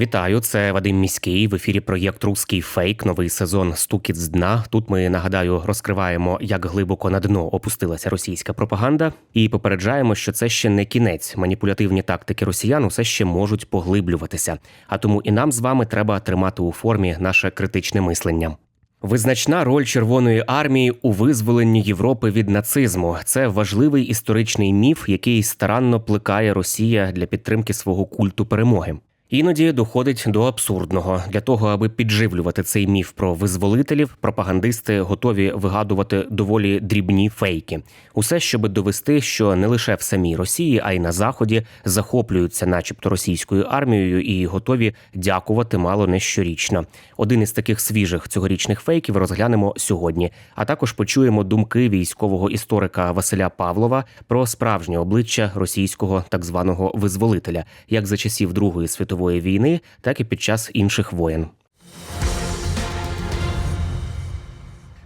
Вітаю, це Вадим Міський в ефірі проєкт Руський фейк. Новий сезон Стукіт з дна. Тут ми нагадаю розкриваємо, як глибоко на дно опустилася російська пропаганда, і попереджаємо, що це ще не кінець. Маніпулятивні тактики росіян усе ще можуть поглиблюватися. А тому і нам з вами треба тримати у формі наше критичне мислення. Визначна роль Червоної армії у визволенні Європи від нацизму це важливий історичний міф, який старанно плекає Росія для підтримки свого культу перемоги. Іноді доходить до абсурдного для того, аби підживлювати цей міф про визволителів, пропагандисти готові вигадувати доволі дрібні фейки. Усе, щоб довести, що не лише в самій Росії, а й на заході захоплюються, начебто, російською армією, і готові дякувати мало не щорічно. Один із таких свіжих цьогорічних фейків розглянемо сьогодні. А також почуємо думки військового історика Василя Павлова про справжнє обличчя російського так званого визволителя, як за часів Другої світової війни, так і під час інших воєн.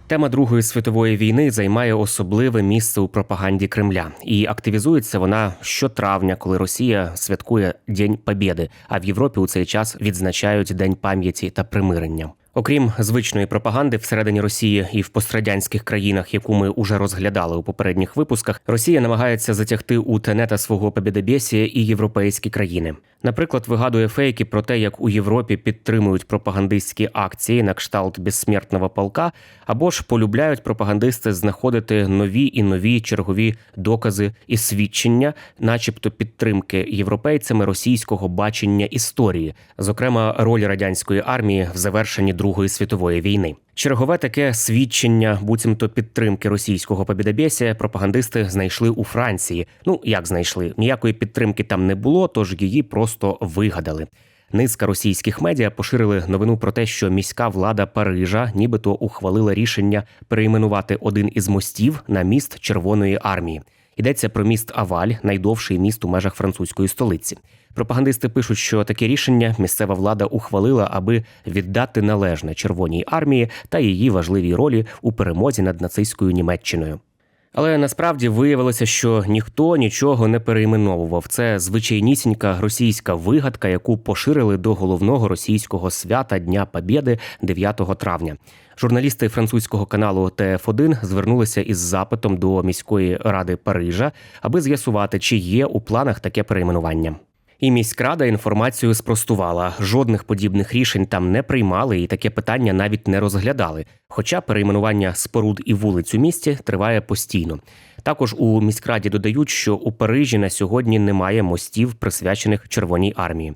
Тема Другої світової війни займає особливе місце у пропаганді Кремля, і активізується вона щотравня, коли Росія святкує День Побєди, а в Європі у цей час відзначають День пам'яті та примирення. Окрім звичної пропаганди всередині Росії і в пострадянських країнах, яку ми уже розглядали у попередніх випусках, Росія намагається затягти у тенета свого побєдобєсія і європейські країни. Наприклад, вигадує фейки про те, як у Європі підтримують пропагандистські акції на кшталт безсмертного полка, або ж полюбляють пропагандисти знаходити нові і нові чергові докази і свідчення, начебто підтримки європейцями російського бачення історії, зокрема роль радянської армії в завершенні Другої світової війни. Чергове таке свідчення, буцімто підтримки російського побідобєсія пропагандисти знайшли у Франції. Ну як знайшли? Ніякої підтримки там не було, тож її просто вигадали. Низка російських медіа поширили новину про те, що міська влада Парижа нібито ухвалила рішення перейменувати один із мостів на міст Червоної армії. Йдеться про міст Аваль, найдовший міст у межах французької столиці. Пропагандисти пишуть, що таке рішення місцева влада ухвалила, аби віддати належне Червоній армії та її важливій ролі у перемозі над нацистською Німеччиною. Але насправді виявилося, що ніхто нічого не перейменовував. Це звичайнісінька російська вигадка, яку поширили до головного російського свята Дня Побєди 9 травня. Журналісти французького каналу ТФ1 звернулися із запитом до міської ради Парижа, аби з'ясувати, чи є у планах таке перейменування. І міськрада інформацію спростувала. Жодних подібних рішень там не приймали, і таке питання навіть не розглядали. Хоча перейменування споруд і вулиць у місті триває постійно. Також у міськраді додають, що у Парижі на сьогодні немає мостів, присвячених Червоній армії.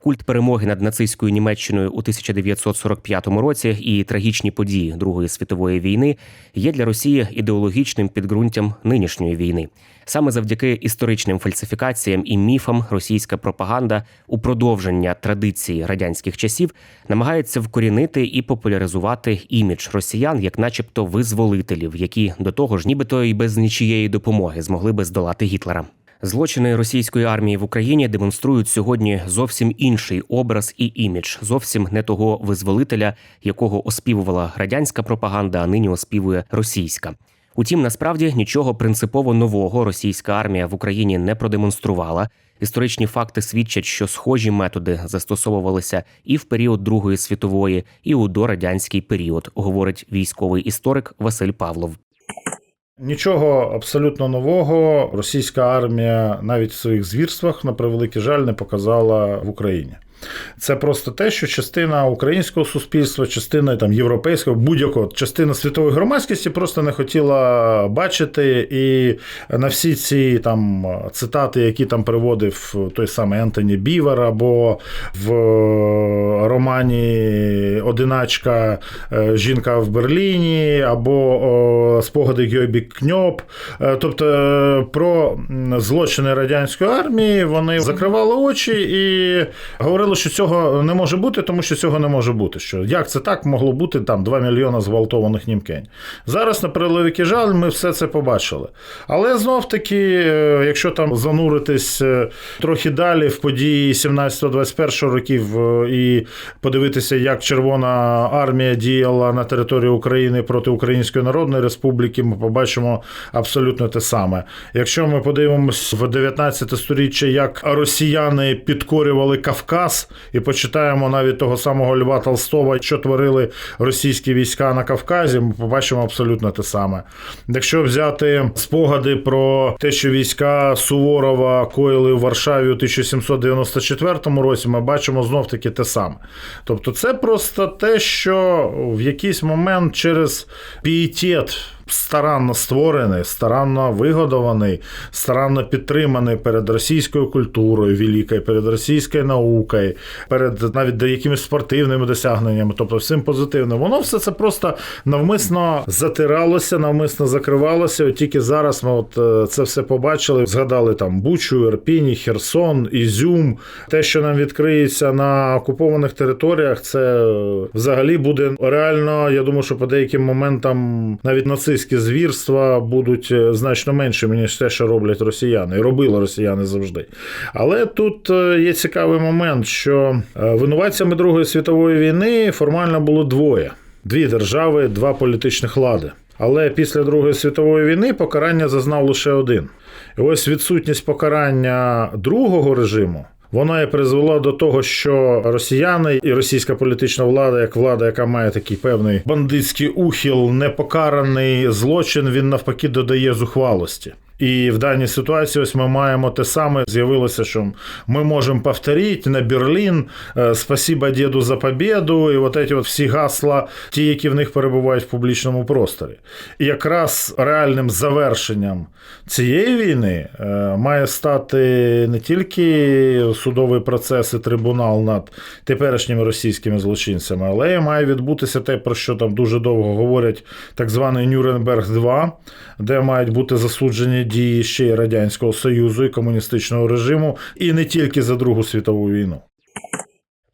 Культ перемоги над нацистською Німеччиною у 1945 році і трагічні події Другої світової війни є для Росії ідеологічним підґрунтям нинішньої війни. Саме завдяки історичним фальсифікаціям і міфам російська пропаганда у продовження традиції радянських часів намагається вкорінити і популяризувати імідж росіян як, начебто, визволителів, які до того ж, нібито і без нічієї допомоги змогли би здолати Гітлера. Злочини російської армії в Україні демонструють сьогодні зовсім інший образ і імідж, зовсім не того визволителя, якого оспівувала радянська пропаганда, а нині оспівує російська. Утім, насправді нічого принципово нового російська армія в Україні не продемонструвала. Історичні факти свідчать, що схожі методи застосовувалися і в період Другої світової, і у дорадянський період, говорить військовий історик Василь Павлов. Нічого абсолютно нового російська армія навіть в своїх звірствах, на превеликий жаль, не показала в Україні. Це просто те, що частина українського суспільства, частина там європейського, будь-якого частина світової громадськості просто не хотіла бачити. І на всі ці там цитати, які там приводив той самий Ентоні Бівер, або в романі Одиначка е, Жінка в Берліні, або спогади Гьойбі Кньоп. Е, Тобто е, про злочини радянської армії вони закривали очі і говорили говорили, що цього не може бути, тому що цього не може бути. Що як це так могло бути там 2 мільйони зґвалтованих німкень? Зараз на приловики жаль, ми все це побачили. Але знов таки, е, якщо там зануритись е, трохи далі в події 17-21 років е, і подивитися, як Червона армія діяла на території України проти Української Народної Республіки, ми побачимо абсолютно те саме. Якщо ми подивимось в 19 сторіччя, як росіяни підкорювали Кавказ, і почитаємо навіть того самого Льва Толстого, що творили російські війська на Кавказі, ми побачимо абсолютно те саме. Якщо взяти спогади про те, що війська Суворова коїли в Варшаві у 1794 році, ми бачимо знов таки те саме. Тобто, це просто те, що в якийсь момент через пієтет старанно створений, старанно вигодований, старанно підтриманий перед російською культурою великою, перед російською наукою, перед навіть якимись спортивними досягненнями, тобто всім позитивним. Воно все це просто навмисно затиралося, навмисно закривалося. От тільки зараз ми от е, це все побачили, згадали там Бучу, Ірпіні, Херсон, Ізюм. Те, що нам відкриється на окупованих територіях, це е, взагалі буде реально. Я думаю, що по деяким моментам навіть нацистські звірства будуть е, значно меншими, ніж те, що роблять росіяни, і робили росіяни завжди. Але тут е, є цікавий момент, що е, винуватцями Другої світової війни формально було двоє: дві держави, два політичних лади. Але після Другої світової війни покарання зазнав лише один. І ось відсутність покарання другого режиму. Вона і призвела до того, що росіяни і російська політична влада, як влада, яка має такий певний бандитський ухил, непокараний злочин, він навпаки додає зухвалості. І в даній ситуації ось ми маємо те саме. З'явилося, що ми можемо повторити на Берлін е, спасіба діду за побіду, і от ці от всі гасла, ті, які в них перебувають в публічному просторі. І якраз реальним завершенням цієї війни е, має стати не тільки судовий процес і трибунал над теперішніми російськими злочинцями, але й має відбутися те, про що там дуже довго говорять, так званий Нюрнберг 2 де мають бути засуджені дії ще й Радянського Союзу і комуністичного режиму, і не тільки за Другу світову війну.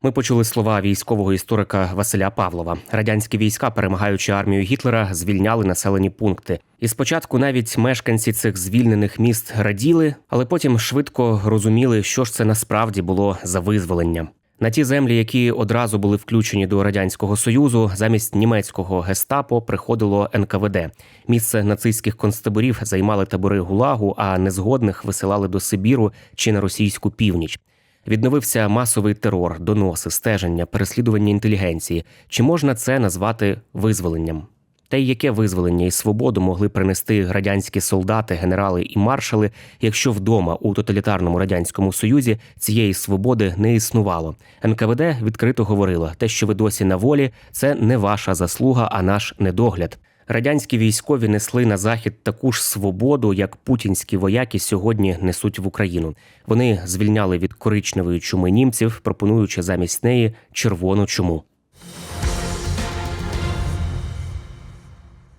Ми почули слова військового історика Василя Павлова. Радянські війська, перемагаючи армію Гітлера, звільняли населені пункти. І спочатку навіть мешканці цих звільнених міст раділи, але потім швидко розуміли, що ж це насправді було за визволення. На ті землі, які одразу були включені до радянського союзу, замість німецького гестапо приходило НКВД. Місце нацистських концтаборів займали табори гулагу, а незгодних висилали до Сибіру чи на російську північ. Відновився масовий терор, доноси, стеження, переслідування інтелігенції. Чи можна це назвати визволенням? Й яке визволення і свободу могли принести радянські солдати, генерали і маршали, якщо вдома у тоталітарному радянському союзі цієї свободи не існувало? НКВД відкрито говорило: те, що ви досі на волі, це не ваша заслуга, а наш недогляд. Радянські військові несли на захід таку ж свободу, як путінські вояки сьогодні несуть в Україну. Вони звільняли від коричневої чуми німців, пропонуючи замість неї червону чуму.